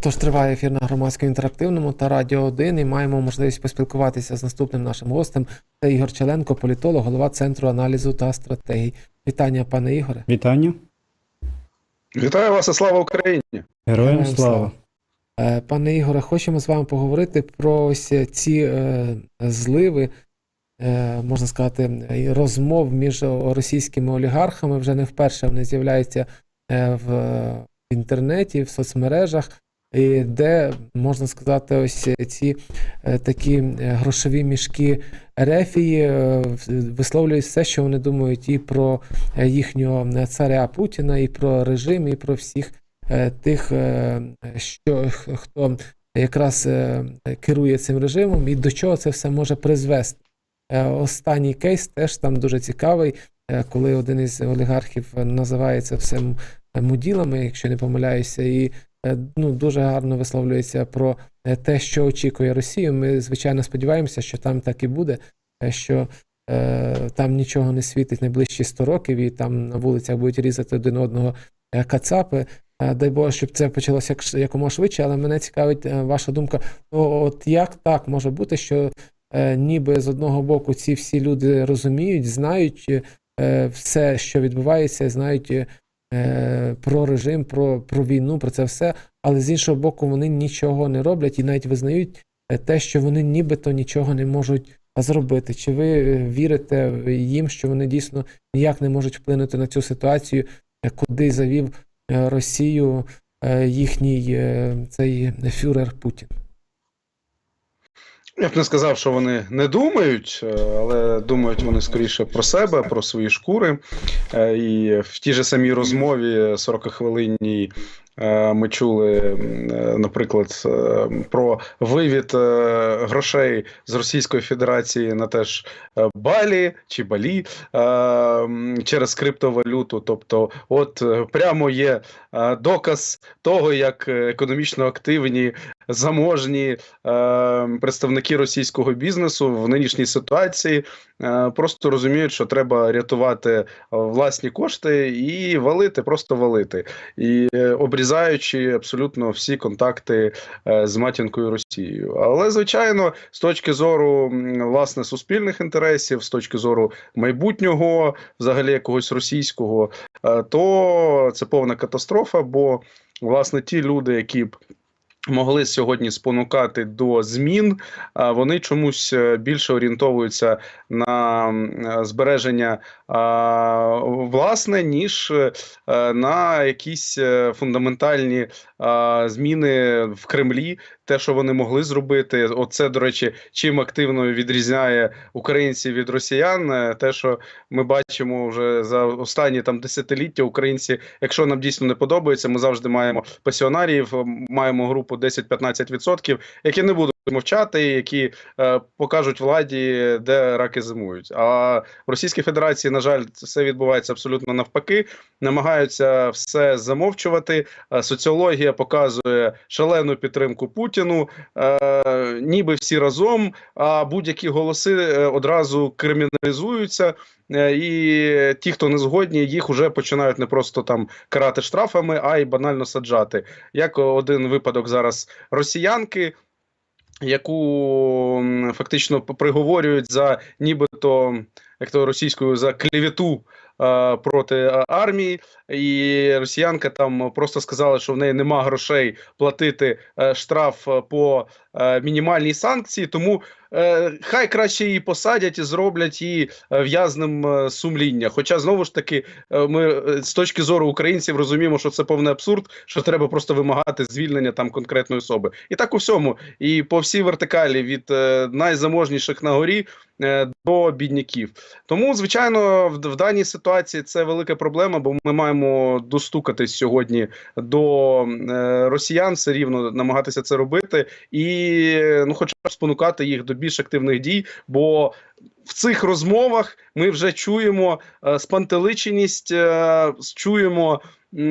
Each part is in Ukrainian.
Тож триває ефір на громадському інтерактивному та Радіо 1 і маємо можливість поспілкуватися з наступним нашим гостем. Це Ігор Челенко, політолог, голова Центру аналізу та стратегій. Вітання, пане Ігоре. Вітання. Вітаю вас і слава Україні! Героям Героям слава. Е, Пане Ігоре, хочемо з вами поговорити про ось ці е, зливи, е, можна сказати, розмов між російськими олігархами. Вже не вперше вони з'являються е, в інтернеті, в соцмережах, і де можна сказати, ось ці е, такі е, грошові мішки Рефії е, висловлюють все, що вони думають і про їхнього царя Путіна, і про режим, і про всіх тих, що хто якраз керує цим режимом, і до чого це все може призвести. Останній кейс теж там дуже цікавий, коли один із олігархів називає це все муділами, якщо не помиляюся, і ну, дуже гарно висловлюється про е, те, що очікує Росію. Ми, звичайно, сподіваємося, що там так і буде, е, що е, там нічого не світить найближчі 100 років, і там на вулицях будуть різати один одного е, кацапи. Е, Дай Боже, щоб це почалося як, якомога швидше, але мене цікавить е, ваша думка. Ну, от як так може бути, що е, ніби з одного боку ці всі люди розуміють, знають е, все, що відбувається, знають е, про режим, про, про війну, про це все, але з іншого боку, вони нічого не роблять і навіть визнають е, те, що вони нібито нічого не можуть зробити. Чи ви е, вірите їм, що вони дійсно ніяк не можуть вплинути на цю ситуацію, е, куди завів е, Росію е, їхній е, цей фюрер Путін? Я б не сказав, що вони не думають, е, але думають вони скоріше про себе, про свої шкури. Е, І в тій же самій розмові 40-хвилинній е, ми чули, е, наприклад, е, про вивід е, грошей з Російської Федерації на теж е, Балі чи Балі е, через криптовалюту. Тобто, от е, прямо є е, доказ того, як е, економічно активні, заможні е, представники російського бізнесу в нинішній ситуації е, просто розуміють, що треба рятувати е, власні кошти і валити, просто валити, і е, обрізаючи абсолютно всі контакти е, з матінкою Росією. Але звичайно, з точки зору власне суспільних інтересів, з точки зору майбутнього, взагалі якогось російського, е, то це повна катастрофа, бо власне ті люди, які б могли сьогодні спонукати до змін, вони чомусь е, більше орієнтовуються на е, збереження власне, ніж е, на якісь фундаментальні зміни в Кремлі. Те, що вони могли зробити, оце, до речі, чим активно відрізняє українців від росіян. е, Те, що ми бачимо вже за останні там десятиліття, українці, якщо нам дійсно не подобається, ми завжди маємо пасіонаріїв, маємо групу 10-15%, які не будуть мовчати, які е, покажуть владі, де раки зимують. А в Російській Федерації, на жаль, це відбувається абсолютно навпаки. Намагаються все замовчувати. Е, Соціологія показує шалену підтримку Путіну, е, ніби всі разом. А будь-які голоси е, одразу криміналізуються. Е, І ті, хто не згодні, їх вже починають не просто там карати штрафами, а й банально саджати. Як один випадок зараз росіянки, яку фактично приговорюють за нібито як то російською за клевету проти армії, і росіянка там просто сказала, що в неї нема грошей платити е, штраф е, по е, мінімальній санкції, тому хай краще її посадять і зроблять її е, в'язним е, сумління. Хоча знову ж таки, е, ми е, з точки зору українців розуміємо, що це повний абсурд, що треба просто вимагати звільнення там конкретної особи. І так у всьому, і по всій вертикалі від е, найзаможніших на горі е, до бідняків. Тому, звичайно, в, в даній ситуації це велика проблема, бо ми маємо достукатись сьогодні до е, росіян, все рівно намагатися це робити, і е, ну, хоча б спонукати їх до більш активних дій. Бо в цих розмовах ми вже чуємо е, спантеличеність, е, чуємо.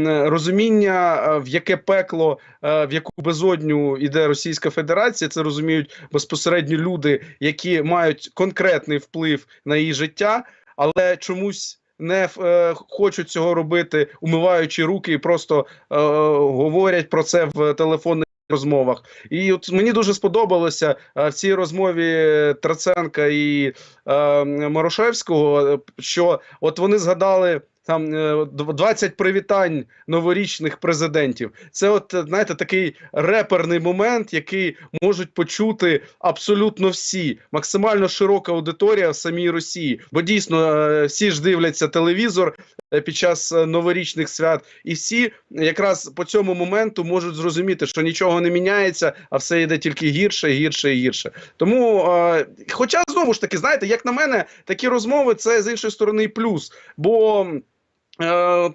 Розуміння, е, в яке пекло, в яку безодню йде Російська Федерація, це розуміють безпосередньо люди, які мають конкретний вплив на її життя, але чомусь не е, хочуть цього робити, умиваючи руки, і просто е, говорять про це в телефонних розмовах. І от мені дуже сподобалося е, в цій розмові Траценка і е, Морошевського, е, що от вони згадали. Там е, 20 привітань новорічних президентів. Це, от е, знаєте, такий реперний момент, який можуть почути абсолютно всі, максимально широка аудиторія в самій Росії. Бо дійсно е, всі ж дивляться телевізор е, під час е, новорічних свят, і всі якраз по цьому моменту можуть зрозуміти, що нічого не міняється, а все йде тільки гірше, гірше і гірше. Тому, е, хоча знову ж таки, знаєте, як на мене, такі розмови це з іншої сторони плюс. Бо Е,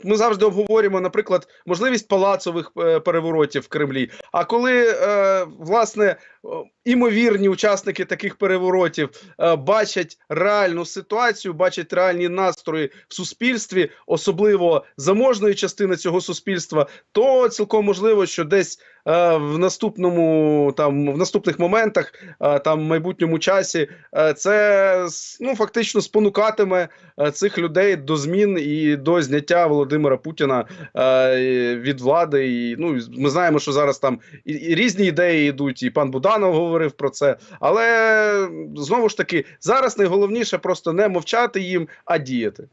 Ми завжди обговорюємо, наприклад, можливість палацових е, переворотів в Кремлі. А коли е, власне імовірні учасники таких переворотів е, бачать реальну ситуацію, бачать реальні настрої в суспільстві, особливо заможної частини цього суспільства, то цілком можливо, що десь е, в наступному там в наступних моментах, е, там в майбутньому часі, е, це ну фактично спонукатиме е, цих людей до змін і до зняття Володимира Путіна е, від влади. І ну ми знаємо, що зараз там і, і різні ідеї йдуть, і пан Буданов говорив про це. Але знову ж таки, зараз найголовніше просто не мовчати їм, а діяти.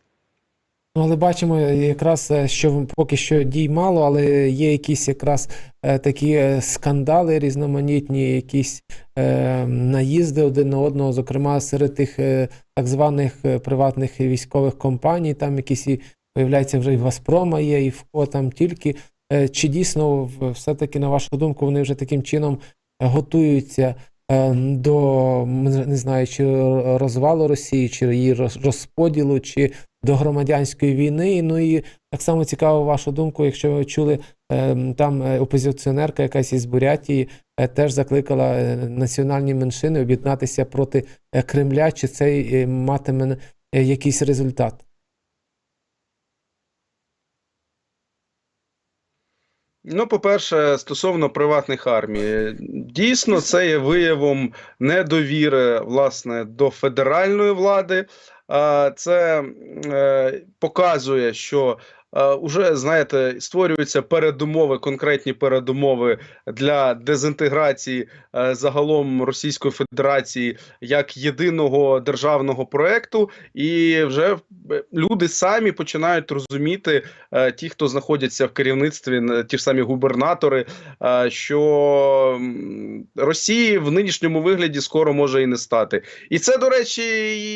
Ну, але бачимо якраз, е, що поки що дій мало, але є якісь якраз е, такі е, скандали різноманітні, якісь е, наїзди один на одного, зокрема серед тих е, так званих е, приватних військових компаній, там якісь виявляється вже і Газпрома є, і в кого там тільки. Е, чи дійсно все-таки, на вашу думку, вони вже таким чином е, готуються е, до не знаю, чи розвалу Росії, чи її роз- розподілу, чи до громадянської війни. Ну і так само цікаво вашу думку, якщо ви чули, там опозиціонерка якась із Бурятії теж закликала національні меншини об'єднатися проти Кремля, чи це матиме якийсь результат? Ну, по-перше, стосовно приватних армій, дійсно, це є виявом недовіри власне до федеральної влади. Це е, показує, що уже знаєте, створюються передумови, конкретні передумови для дезінтеграції е, загалом Російської Федерації як єдиного державного проекту, і вже е, люди самі починають розуміти, е, ті, хто знаходяться в керівництві, ті ж самі губернатори, е, що Росії в нинішньому вигляді скоро може і не стати. І це, до речі,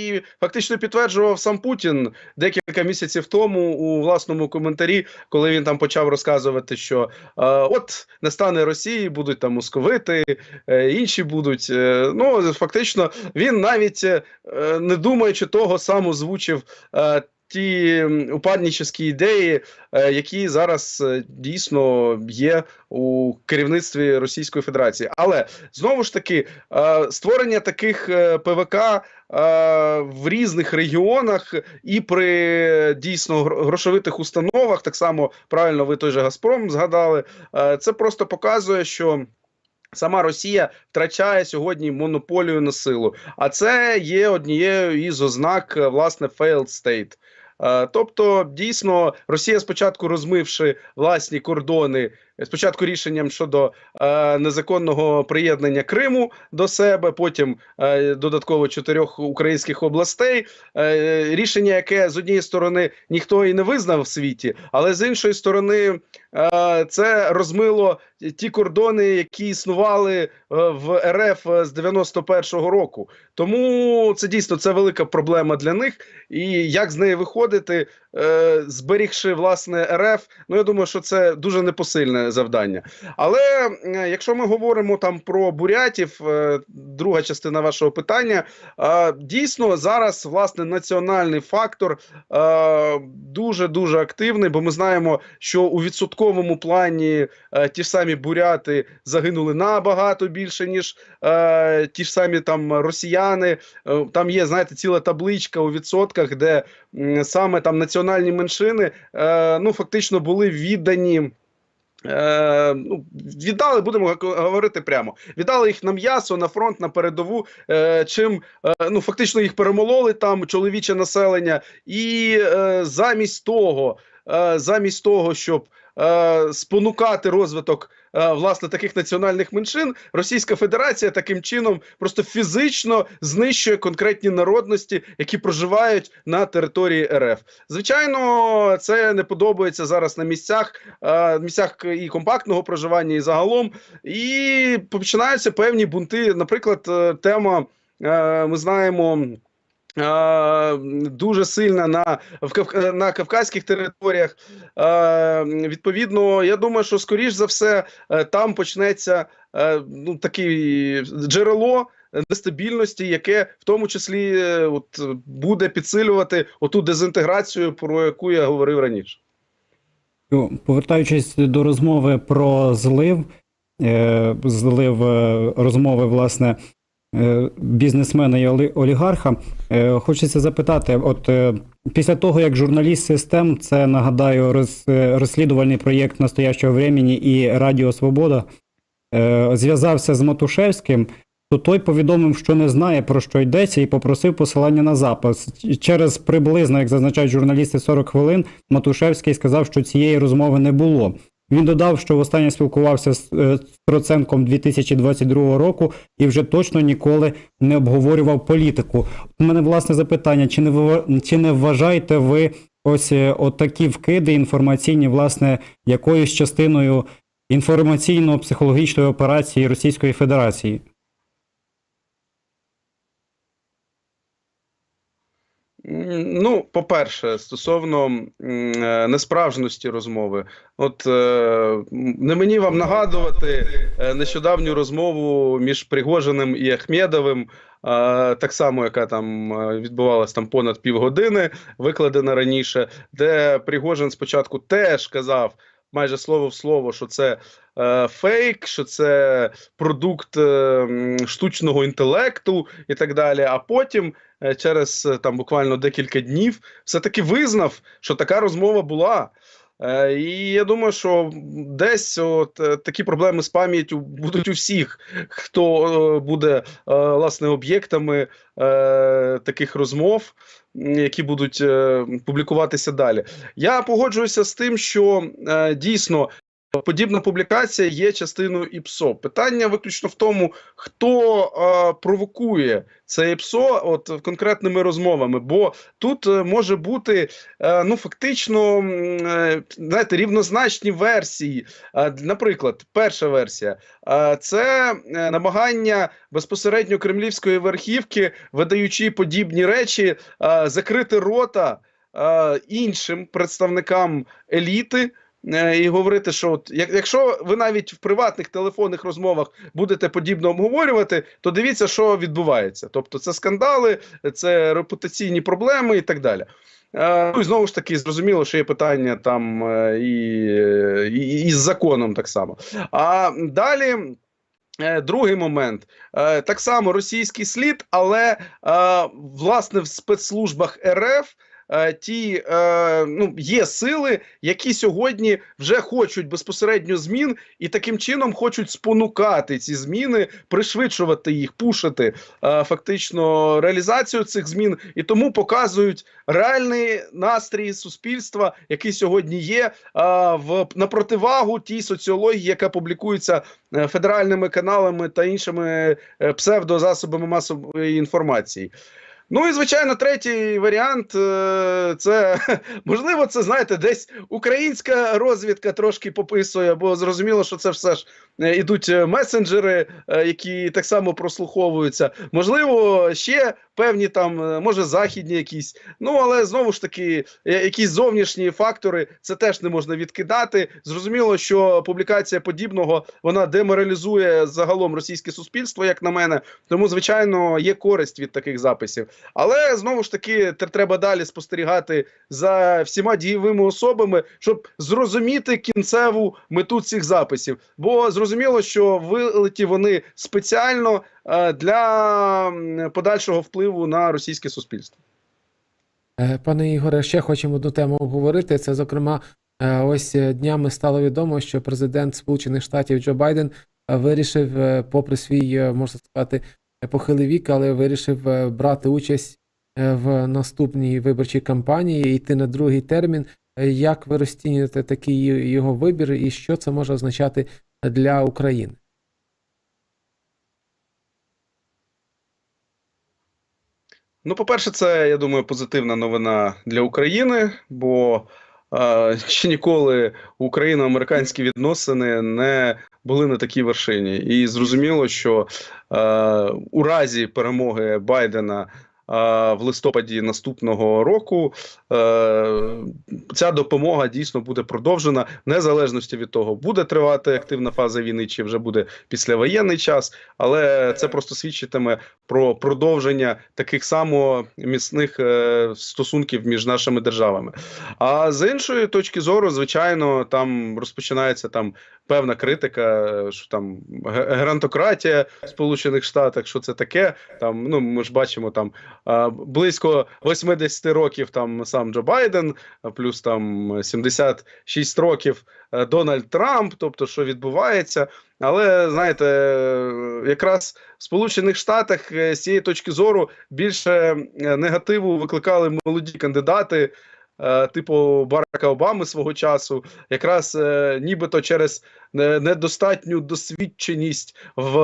і фактично підтверджував сам Путін декілька місяців тому у власному коментарі, коли він там почав розказувати, що е, от не стане Росії, будуть там московити, е, інші будуть. Е, ну фактично, він навіть е, не думаючи того, сам озвучив. Е, Ті упаднічі ідеї, е, які зараз е, дійсно є у керівництві Російської Федерації, але знову ж таки е, створення таких ПВК в різних регіонах і при дійсно грошовитих установах, так само правильно ви той же Газпром згадали. Це просто показує, що. Сама Росія втрачає сьогодні монополію на силу, а це є однією із ознак власне failed state. Е, Тобто, дійсно, Росія спочатку розмивши власні кордони, спочатку рішенням щодо е, незаконного приєднання Криму до себе, потім е, додатково чотирьох українських областей. Е, рішення, яке з однієї сторони ніхто і не визнав в світі, але з іншої сторони, е, це розмило ті кордони, які існували е, в РФ з 91-го року. Тому це дійсно це велика проблема для них. І як з неї виходити, е, зберігши власне РФ, ну я думаю, що це дуже непосильне завдання. Але е, якщо ми говоримо там про бурятів, е, друга частина вашого питання, е, дійсно зараз власне національний фактор дуже дуже активний, бо ми знаємо, що у відсотковому плані ті ж самі буряти загинули набагато більше, ніж ті ж самі там росіяни. Там є, знаєте, ціла табличка у відсотках, де саме там національні меншини ну фактично були віддані. Е, ну, віддали, будемо говорити прямо. Віддали їх на м'ясо, на фронт, на передову. Е, чим е, ну фактично їх перемололи там чоловіче населення, і е, замість того, е, замість того, щоб е, спонукати розвиток е, власне таких національних меншин, Російська Федерація таким чином просто фізично знищує конкретні народності, які проживають на території РФ. Звичайно, це не подобається зараз на місцях, е, місцях і компактного проживання, і загалом. І починаються певні бунти. Наприклад, тема ми знаємо. Дуже сильна на в на кавказьких територіях. Відповідно, я думаю, що скоріш за все е, там почнеться е, ну таке джерело нестабільності, яке в тому числі е, от буде підсилювати оту дезінтеграцію, про яку я говорив раніше. Ну, Повертаючись до розмови про злив, злив розмови, власне, бізнесмена і олі- олігарха, е, хочеться запитати: от е, після того, як журналіст систем, це нагадаю, роз, е, розслідувальний проєкт настоящого времени і Радіо Свобода, е, зв'язався з Матушевським, то той повідомив, що не знає про що йдеться, і попросив посилання на запис. Через приблизно, як зазначають журналісти, 40 хвилин Матушевський сказав, що цієї розмови не було. Він додав, що востаннє спілкувався з е, Троценком 2022 року і вже точно ніколи не обговорював політику. У мене власне запитання: чи не ви чи не вважаєте ви ось отакі такі вкиди інформаційні, власне, якоюсь частиною інформаційно-психологічної операції Російської Федерації? Ну, по-перше, стосовно е, несправжності розмови, от е, не мені вам нагадувати е, нещодавню розмову між Пригожиним і Ахмедовим, е, так само, яка там відбувалася там понад півгодини, викладена раніше, де Пригожин спочатку теж казав майже слово в слово, що це е, фейк, що це продукт е, штучного інтелекту і так далі. А потім е, через е, там буквально декілька днів все-таки визнав, що така розмова була. Е, І я думаю, що десь от е, такі проблеми з пам'яттю будуть у всіх, хто е, буде власне об'єктами таких розмов, які будуть публікуватися далі. Я погоджуюся з тим, що дійсно подібна публікація є частиною ІПСО. Питання виключно в тому, хто е, провокує це ІПСО от конкретними розмовами, бо тут е, може бути е, ну фактично е, знаєте, рівнозначні версії. Е, Наприклад, перша версія е, це намагання безпосередньо кремлівської верхівки, видаючи подібні речі, е, закрити рота іншим представникам еліти. Е, І говорити, що от як, якщо ви навіть в приватних телефонних розмовах будете подібно обговорювати, то дивіться, що відбувається. Тобто, це скандали, це репутаційні проблеми і так далі. Е, Ну і знову ж таки, зрозуміло, що є питання там е, і, і, і з законом так само. А далі. Другий момент так само російський слід, але власне в спецслужбах РФ ті е, ну, є сили, які сьогодні вже хочуть безпосередньо змін, і таким чином хочуть спонукати ці зміни, пришвидшувати їх, пушити е, фактично реалізацію цих змін, і тому показують реальний настрій суспільства, який сьогодні є, е, в на противагу тій соціології, яка публікується е, федеральними каналами та іншими е, псевдозасобами масової інформації. Ну і звичайно, третій варіант е, це можливо, це знаєте, десь українська розвідка трошки пописує, бо зрозуміло, що це все ж е, ідуть е, месенджери, які так само прослуховуються. Можливо, ще певні там, е, може, західні якісь. Ну але знову ж таки, е, якісь зовнішні фактори це теж не можна відкидати. Зрозуміло, що публікація подібного вона деморалізує загалом російське суспільство, як на мене. Тому, звичайно, є користь від таких записів. Але знову ж таки тр- треба далі спостерігати за всіма дієвими особами, щоб зрозуміти кінцеву мету цих записів. Бо зрозуміло, що вилеті вони спеціально для подальшого впливу на російське суспільство. Е, Пане Ігоре, ще хочемо одну тему обговорити. Це, зокрема, е, ось е, днями стало відомо, що президент Сполучених Штатів Джо Байден е, вирішив, е, попри свій, е, можна сказати, е, похилий вік, але вирішив е, брати участь е, в наступній виборчій кампанії йти на другий термін. Е, Як ви розцінюєте такий його вибір, і що це може означати для України? Ну, по-перше, це, я думаю, позитивна новина для України, бо е, ще ніколи україно-американські відносини не були на такій вершині. І зрозуміло, що е, у разі перемоги Байдена в листопаді наступного року е, ця допомога дійсно буде продовжена, в незалежності від того, буде тривати активна фаза війни, чи вже буде післявоєнний час, але це просто свідчитиме про продовження таких само міцних е, стосунків між нашими державами. А з іншої точки зору, звичайно, там розпочинається там певна критика, е, що там грантократія в Сполучених Штатах, що це таке. Там ну ми ж бачимо там близько 80 років там сам Джо Байден, плюс там 76 років е, Дональд Трамп. Тобто, що відбувається. Але знаєте, якраз в Сполучених Штатах е, з цієї точки зору більше е, негативу викликали молоді кандидати. Е, Типу Барака Обами свого часу, якраз е, нібито через е, недостатню досвідченість в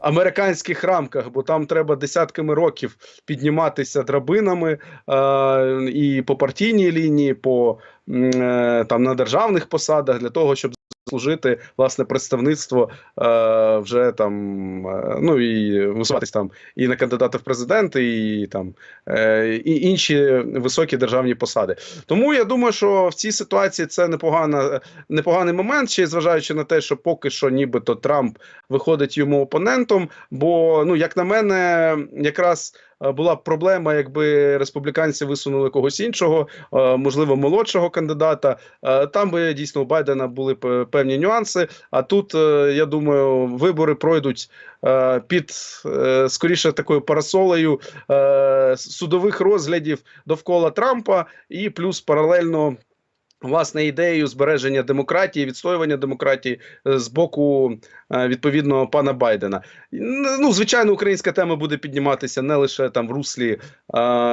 американських рамках, бо там треба десятками років підніматися драбинами і по партійній лінії, по там на державних посадах для того, щоб служити власне представництво е, вже там, е, ну і висуватись там і на кандидата в президенти, і там е, і інші високі державні посади. Тому я думаю, що в цій ситуації це непогана, непоганий момент, ще зважаючи на те, що поки що нібито Трамп виходить йому опонентом. Бо, ну як на мене, якраз. е, Була б проблема, якби республіканці висунули когось іншого, е, можливо, молодшого кандидата. Там би дійсно у Байдена були б певні нюанси. А тут е, я думаю, вибори пройдуть е, під е, скоріше такою парасолею судових розглядів довкола Трампа, і плюс паралельно. Власне, ідеєю збереження демократії, відстоювання демократії з боку е, відповідно пана Байдена. Ну, звичайно, українська тема буде підніматися не лише там в руслі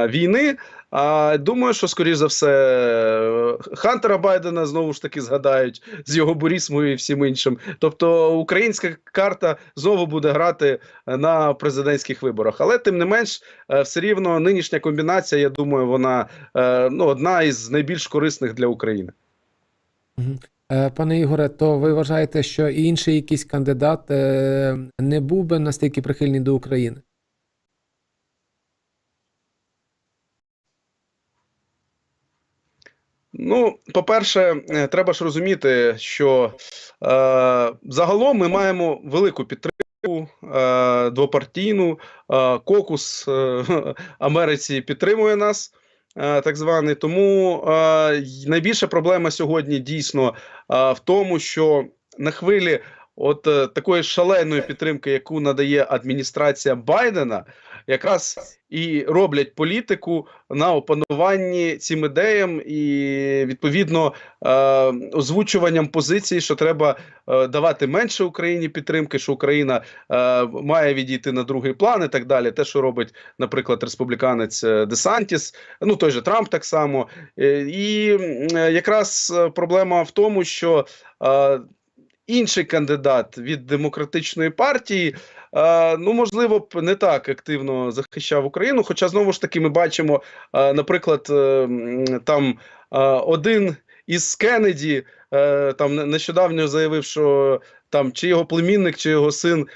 війни. А думаю, що скоріш за все Хантера Байдена знову ж таки згадають з його бурізмою і всім іншим. Тобто українська карта знову буде грати на президентських виборах. Але тим не менш, е, все рівно нинішня комбінація, я думаю, вона е, ну, одна із найбільш корисних для України. Е, Пане Ігоре, то ви вважаєте, що інший якийсь кандидат не був би настільки прихильний до України? Ну, по-перше, е, треба ж розуміти, що е, загалом ми маємо велику підтримку е, двопартійну. Е, Кокус е, Америці підтримує нас, е, так званий. Тому е, найбільша проблема сьогодні дійсно е, в тому, що на хвилі от е, такої шаленої підтримки, яку надає адміністрація Байдена, якраз і роблять політику на опануванні цим ідеям і відповідно е, озвучуванням позиції, що треба е, давати менше Україні підтримки, що Україна е, має відійти на другий план і так далі. Те, що робить, наприклад, республіканець е, Десантіс, ну той же Трамп так само. Е, і е, якраз е, проблема в тому, що е, інший кандидат від демократичної партії. е, Ну, можливо, б не так активно захищав Україну. Хоча знову ж таки ми бачимо, е, наприклад, е, там один із Кеннеді там нещодавно заявив, що там чи його племінник, чи його син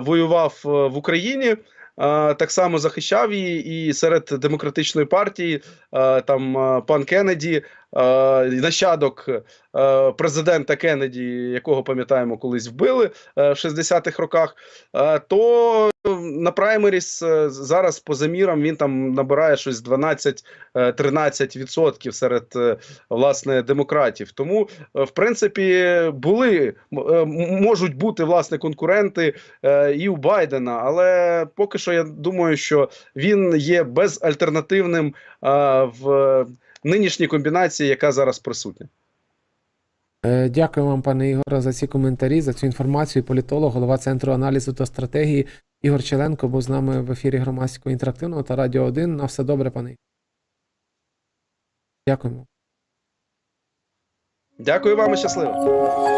воював в Україні. Так само захищав її, і серед демократичної партії там пан Кеннеді, нащадок е, президента Кеннеді, якого пам'ятаємо, колись вбили е, в 60-х роках. е, То на праймеріс е, зараз по замірам він там набирає щось 12-13% серед е, власне демократів. Тому, е, в принципі, були е, можуть бути власне конкуренти е, і у Байдена, але поки що я думаю, що він є безальтернативним е, в нинішній комбінації, яка зараз присутня. Е, Дякую вам, пане Ігоре, за ці коментарі, за цю інформацію. Політолог, голова Центру аналізу та стратегії Ігор Челенко був з нами в ефірі громадського інтерактивного та Радіо 1. На все добре, пане. Дякуємо. Дякую вам і щасливо.